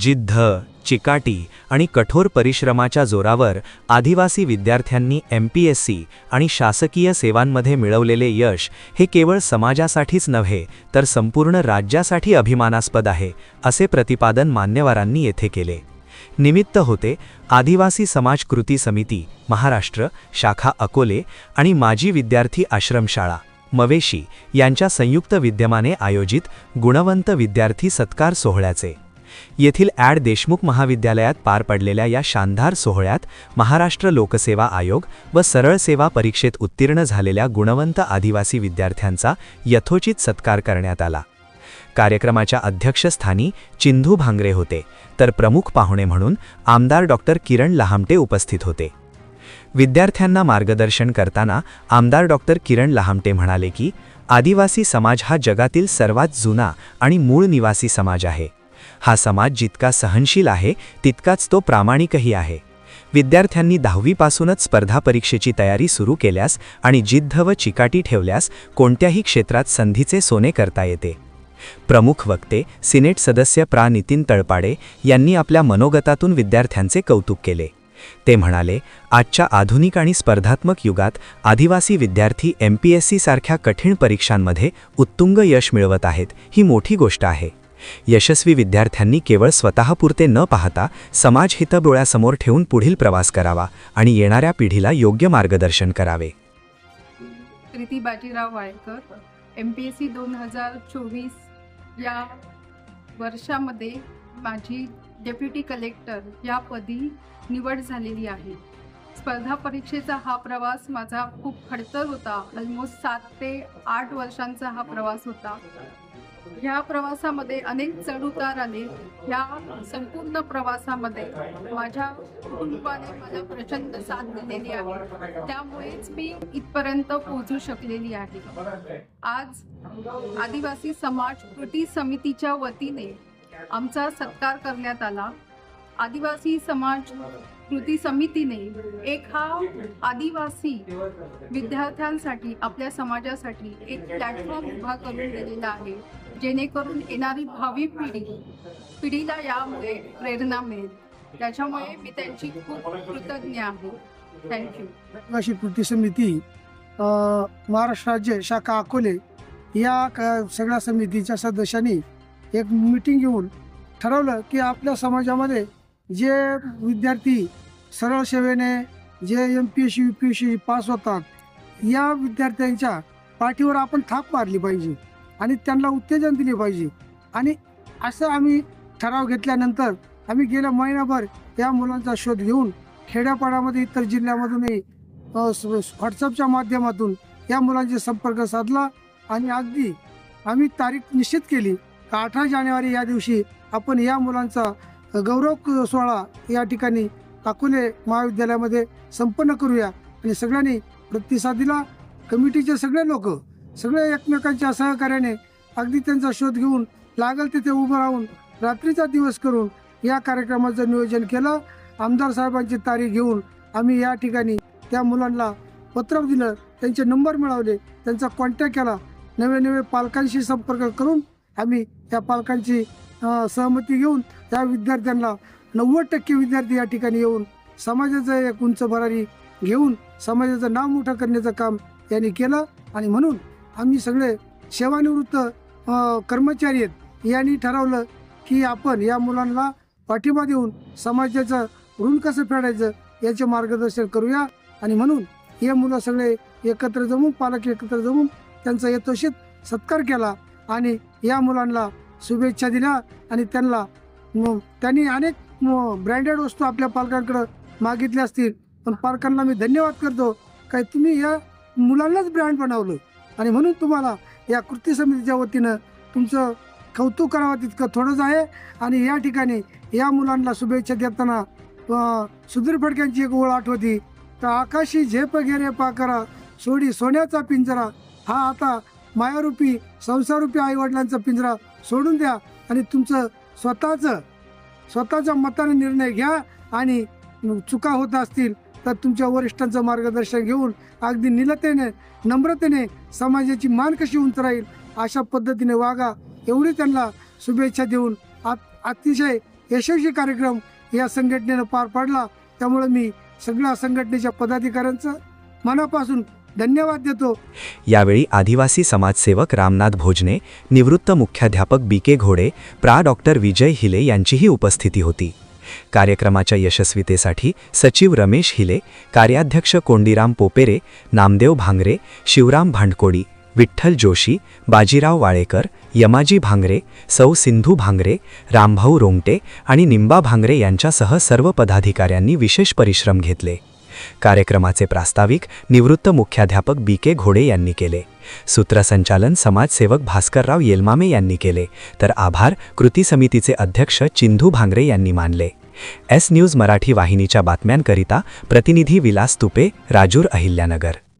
जिद्द चिकाटी आणि कठोर परिश्रमाच्या जोरावर आदिवासी विद्यार्थ्यांनी एम पी एस सी आणि शासकीय सेवांमध्ये मिळवलेले यश हे केवळ समाजासाठीच नव्हे तर संपूर्ण राज्यासाठी अभिमानास्पद आहे असे प्रतिपादन मान्यवरांनी येथे केले. निमित्त होते आदिवासी समाज कृती समिती महाराष्ट्र शाखा अकोले आणि माजी विद्यार्थी आश्रमशाळा मवेशी यांच्या संयुक्त विद्यमाने आयोजित गुणवंत विद्यार्थी सत्कार सोहळ्याचे. येथील ॲड देशमुख महाविद्यालयात पार पडलेल्या या शानदार सोहळ्यात महाराष्ट्र लोकसेवा आयोग व सरळ सेवा परीक्षेत उत्तीर्ण झालेल्या गुणवंत आदिवासी विद्यार्थ्यांचा यथोचित सत्कार करण्यात आला. कार्यक्रमाच्या अध्यक्षस्थानी चिंधू भांगरे होते तर प्रमुख पाहुणे म्हणून आमदार डॉक्टर किरण लहामटे उपस्थित होते. विद्यार्थ्यांना मार्गदर्शन करताना आमदार डॉक्टर किरण लहामटे म्हणाले की आदिवासी समाज हा जगातील सर्वात जुना आणि मूळ निवासी समाज आहे. हा समाज जितका सहनशील आहे तितकाच तो प्रामाणिकही आहे. विद्यार्थ्यांनी दहावीपासूनच स्पर्धा परीक्षेची तयारी सुरू केल्यास आणि जिद्द व चिकाटी ठेवल्यास कोणत्याही क्षेत्रात संधीचे सोने करता येते. प्रमुख वक्ते सिनेट सदस्य प्रा. नितीन तळपाडे यांनी आपल्या मनोगतातून विद्यार्थ्यांचे कौतुक केले. ते म्हणाले आजच्या आधुनिक आणि स्पर्धात्मक युगात आदिवासी विद्यार्थी एम पी एस सारख्या कठीण परीक्षांमध्ये उत्तुंग यश मिळवत आहेत ही मोठी गोष्ट आहे. यशस्वी विद्यार्थ्यांनी केवळ स्वतःपुरते न पाहता समाजहित डोळ्यासमोर ठेवून पुढील प्रवास करावा आणि येणाऱ्या पिढीला योग्य मार्गदर्शन करावे. Preeti Bajirao Walkar M P S C दोन हजार चोवीस या वर्षामध्ये माझी डेप्युटी कलेक्टर या पदी निवड झालेली आहे. स्पर्धा परीक्षेचा हा प्रवास माझा खूप खडतर होता. ऑलमोस्ट सात ते आठ वर्षांचा हा प्रवास होता. ह्या प्रवासामध्ये अनेक चढउतार आले ह्या संपूर्ण प्रवासामध्ये माझ्या कुटुंबाने मला प्रचंड साथ दिलेली आहे. त्यामुळेच मी इथपर्यंत पोहोचू शकलेली आहे. आज आदिवासी समाज कृती समितीच्या वतीने आमचा सत्कार करण्यात आला. आदिवासी समाज कृती समितीने एक हा आदिवासी विद्यार्थ्यांसाठी आपल्या समाजासाठी एक प्लॅटफॉर्म उभा करून दिलेला आहे जेणेकरून येणारी भावी पिढी पिढीला यामुळे प्रेरणा मिळेल. त्याच्यामुळे मी त्यांची खूप कृतज्ञ आहे. थँक्यू आदिवासी कृती समिती महाराष्ट्र राज्य शाखा अकोले या क- सगळ्या समितीच्या सदस्यांनी एक मीटिंग घेऊन ठरवलं की आपल्या समाजामध्ये जे विद्यार्थी सरळ सेवेने जे M P S C U P S C pass होतात या विद्यार्थ्यांच्या पाठीवर आपण थाप मारली पाहिजे आणि त्यांना उत्तेजन दिले पाहिजे. आणि असं आम्ही ठराव घेतल्यानंतर आम्ही गेल्या महिनाभर या मुलांचा शोध घेऊन खेड्यापाड्यामध्ये इतर जिल्ह्यामधूनही व्हॉट्सअपच्या माध्यमातून या मुलांचे संपर्क साधला आणि अगदी आम्ही तारीख निश्चित केली का अठरा जानेवारी या दिवशी आपण या मुलांचा गौरव क- सोहळा या ठिकाणी अकोले महाविद्यालयामध्ये संपन्न करूया. आणि सगळ्यांनी प्रतिसाद दिला कमिटीचे सगळे लोक सगळे एकमेकांच्या सहकार्याने अगदी त्यांचा शोध घेऊन लागल तिथे उभं राहून रात्रीचा दिवस करून या कार्यक्रमाचं नियोजन केलं. आमदार साहेबांची तारीख घेऊन आम्ही या ठिकाणी त्या मुलांना पत्र दिलं. त्यांचे नंबर मिळवले. त्यांचा कॉन्टॅक्ट केला. नवे नवे पालकांशी संपर्क करून आम्ही त्या पालकांची सहमती घेऊन त्या विद्यार्थ्यांना नव्वद टक्के विद्यार्थी या ठिकाणी येऊन समाजाचं एक उंच भरारी घेऊन समाजाचं नाव मोठं करण्याचं काम यांनी केलं. आणि म्हणून आम्ही सगळे सेवानिवृत्त कर्मचारी आहेत यांनी ठरवलं की आपण या मुलांना पाठिंबा देऊन समाजाचं ऋण कसं फेडायचं याचे मार्गदर्शन करूया. आणि म्हणून हे मुलं सगळे एकत्र जमून पालक एकत्र जमून त्यांचा यथोचित सत्कार केला. आणि या मुलांना शुभेच्छा दिल्या आणि त्यांना त्यांनी अनेक ब्रँडेड वस्तू आपल्या पालकांकडं मागितल्या असतील. पण पालकांना मी धन्यवाद करतो काय तुम्ही या मुलांनाच ब्रँड बनवलं. आणि म्हणून तुम्हाला या कृती समितीच्या वतीनं तुमचं कौतुक करावं तितकं थोडंच आहे. आणि या ठिकाणी या मुलांना शुभेच्छा देताना सुधीर फडक्यांची एक ओळ आठवती. तर आकाशी झेप घेरे पाकरा सोडी सोन्याचा पिंजरा. हा आता मायारूपी संसारूपी आईवडिलांचा पिंजरा. सोडून द्या आणि तुमचं स्वतःचं स्वतःच्या मताने निर्णय घ्या आणि चुका होत असतील तर तुमच्या वरिष्ठांचं मार्गदर्शन घेऊन अगदी निलतेने नम्रतेने समाजाची मान कशी उंच राहील अशा पद्धतीने वागा. एवढी त्यांना शुभेच्छा देऊन आत- अतिशय यशस्वी कार्यक्रम या संघटनेनं पार पाडला. त्यामुळे मी सगळ्या संघटनेच्या पदाधिकाऱ्यांचं मनापासून धन्यवाद देतो. यावेळी आदिवासी समाजसेवक रामनाथ भोजने निवृत्त मुख्याध्यापक बी के घोडे प्रा. डॉक्टर विजय हिले यांचीही उपस्थिती होती. कार्यक्रमाच्या यशस्वीतेसाठी सचिव रमेश हिले कार्याध्यक्ष कोंडीराम पोपेरे नामदेव भांगरे शिवराम भांडकोडी विठ्ठल जोशी बाजीराव वाळेकर यमाजी भांगरे सौ सिंधू भांगरे रामभाऊ रोंगटे आणि निंबा भांगरे यांच्यासह सर्व पदाधिकाऱ्यांनी विशेष परिश्रम घेतले. कार्यक्रमाचे प्रास्ताविक निवृत्त मुख्याध्यापक बी के घोडे यांनी केले. सूत्रसंचालन समाजसेवक भास्करराव येलमामे यांनी केले. तर आभार कृती समितीचे अध्यक्ष चिंधू भांगरे यांनी मानले. एस न्यूज मराठी वाहिनीच्या बातम्यांकरिता प्रतिनिधी विलास तुपे राजूर अहिल्यानगर.